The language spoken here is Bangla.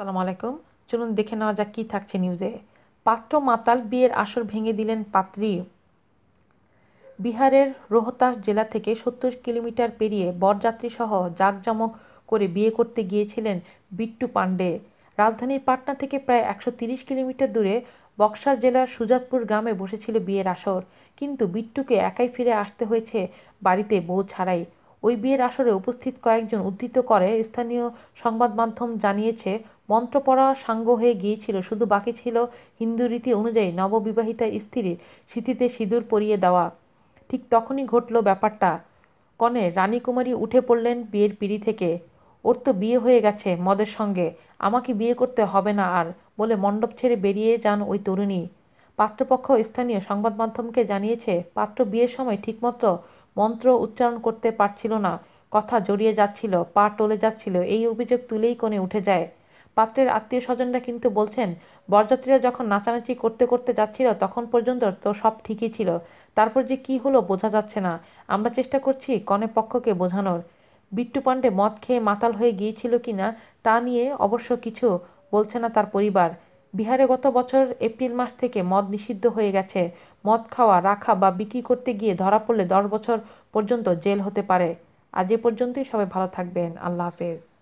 আসসালামু আলাইকুম। চলুন দেখে নেওয়া যাক কী থাকছে নিউজে পাত্র মাতাল বিয়ের আসর ভেঙে দিলেন পাত্রী। বিহারের রোহতাস জেলা থেকে সত্তর কিলোমিটার পেরিয়ে বরযাত্রী সহ জাঁকজমক করে বিয়ে করতে গিয়েছিলেন বিট্টু পাণ্ডে। রাজধানীর পাটনা থেকে প্রায় একশো কিলোমিটার দূরে বক্সার জেলার সুজাতপুর গ্রামে বসেছিল বিয়ের আসর। কিন্তু বিট্টুকে একাই ফিরে আসতে হয়েছে বাড়িতে বউ ছাড়াই। ওই বিয়ের আসরে উপস্থিত কয়েকজন উদ্ধৃত করে স্থানীয় সংবাদ মাধ্যম জানিয়েছে, মন্ত্র পড়া সাঙ্গ হয়ে গিয়েছিল, শুধু বাকি ছিল হিন্দু রীতি অনুযায়ী নববিবাহিতা স্ত্রীর স্মৃতিতে সিঁদুর পরিয়ে দেওয়া। ঠিক তখনই ঘটল ব্যাপারটা। কনে রানীকুমারী উঠে পড়লেন বিয়ের পিড়ি থেকে। ওর তো বিয়ে হয়ে গেছে মদের সঙ্গে, আমাকে বিয়ে করতে হবে না আর বলে মণ্ডপ ছেড়ে বেরিয়ে যান ওই তরুণী। পাত্রপক্ষ স্থানীয় সংবাদ মাধ্যমকে জানিয়েছে, পাত্র বিয়ের সময় ঠিকমতো মন্ত্র উচ্চারণ করতে পারছিল না। কথা জড়িয়ে যাচ্ছিল, পা টলে যাচ্ছিল, এই অভিযোগ তুলেই কোণে উঠে যায়। পাত্রের আত্মীয় স্বজনরা কিন্তু বলছেন, বরযাত্রীরা যখন নাচানাচি করতে করতে যাচ্ছিল, তখন পর্যন্ত তো সব ঠিকই ছিল। তারপর যে কি হলো বোঝা যাচ্ছে না। আমরা চেষ্টা করছি কনে পক্ষকে বোঝানোর। বিট্টু পাণ্ডে মদ খেয়ে মাতাল হয়ে গিয়েছিল কি না, তা নিয়ে অবশ্য কিছু বলছে না তার পরিবার। বিহারে গত বছর এপ্রিল মাস থেকে মদ নিষিদ্ধ হয়ে গেছে। মদ খাওয়া, রাখা বা বিক্রি করতে গিয়ে ধরা পড়লে দশ বছর পর্যন্ত জেল হতে পারে। আজ এ পর্যন্তই। সবাই ভালো থাকবেন। আল্লাহ হাফেজ।